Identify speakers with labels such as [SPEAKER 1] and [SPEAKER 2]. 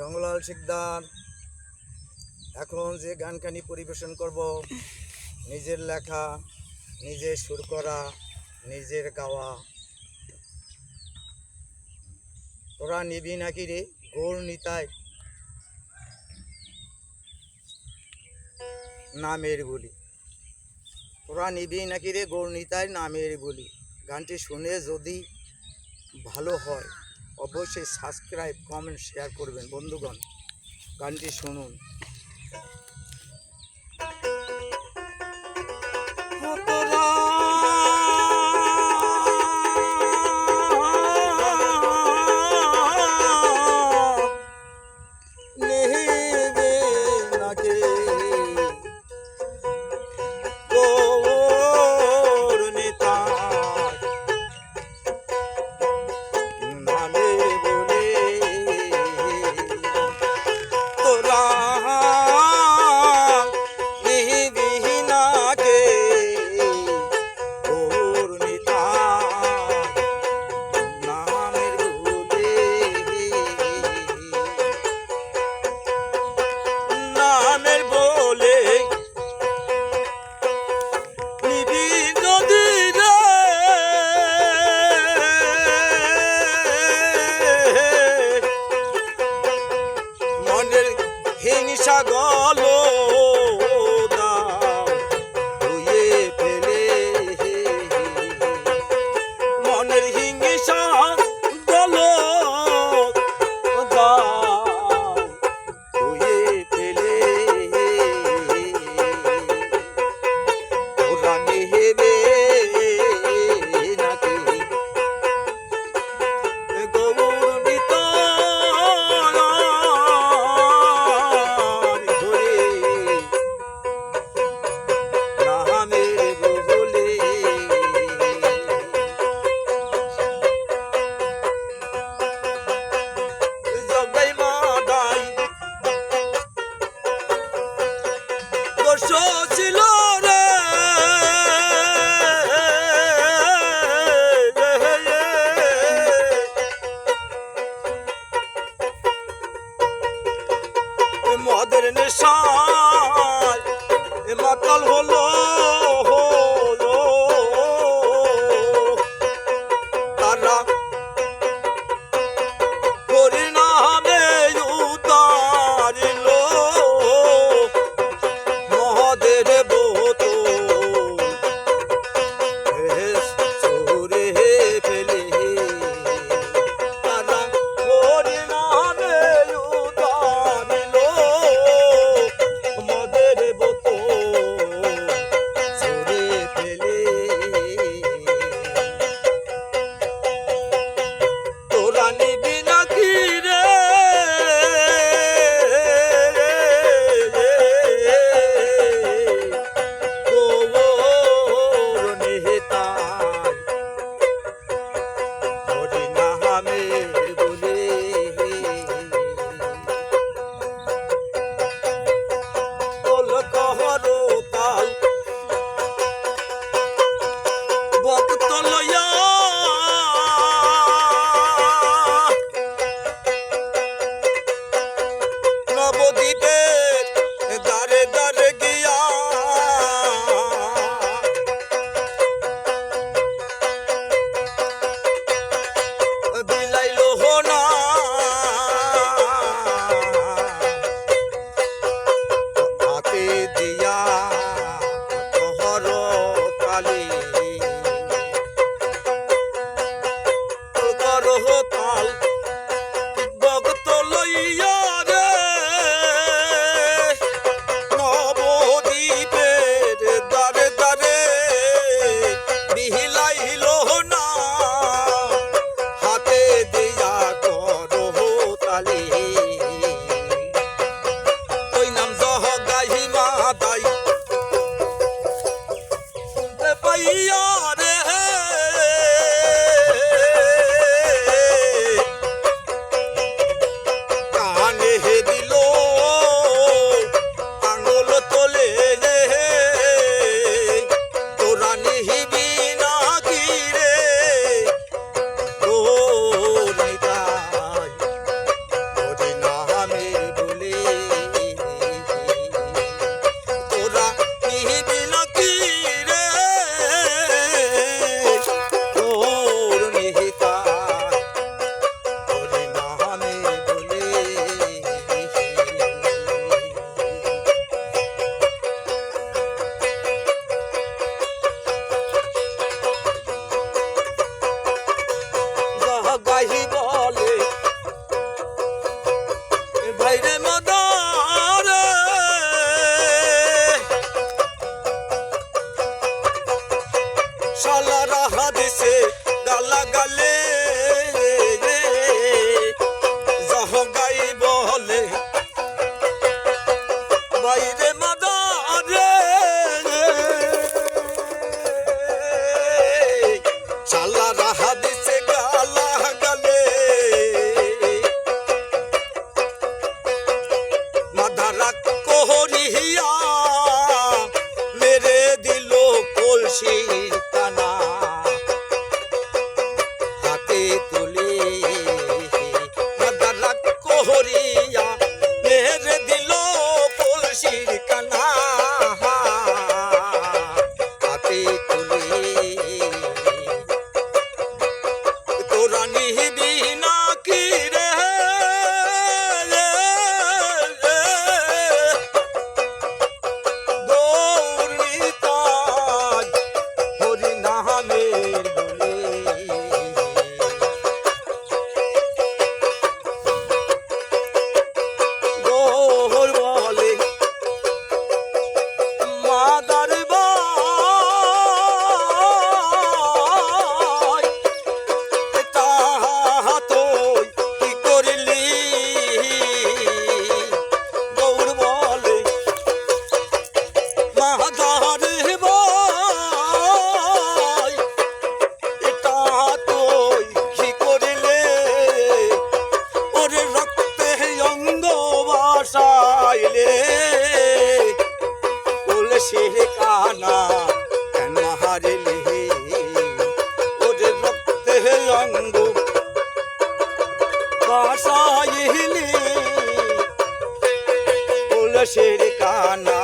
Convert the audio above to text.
[SPEAKER 1] রঙলাল শিকদার। এখন যে গানখানি পরিবেশন করব, নিজের লেখা নিজের সুর করা, নিজের গাওয়া। তোরা নিবি নাকি রে গোর নিতায় নামের গুলি তোরা নিবি নাকি রে গোর নিতায় নামের গুলি গানটি শুনে যদি ভালো হয় অবশ্যই সাবস্ক্রাইব কমেন্ট শেয়ার করবেন। বন্ধুগণ গানটি শুনুন। Lord, I need him. baby. mata
[SPEAKER 2] y শালারা হাদিসে গালা বাসাইলে তুলসীর কানা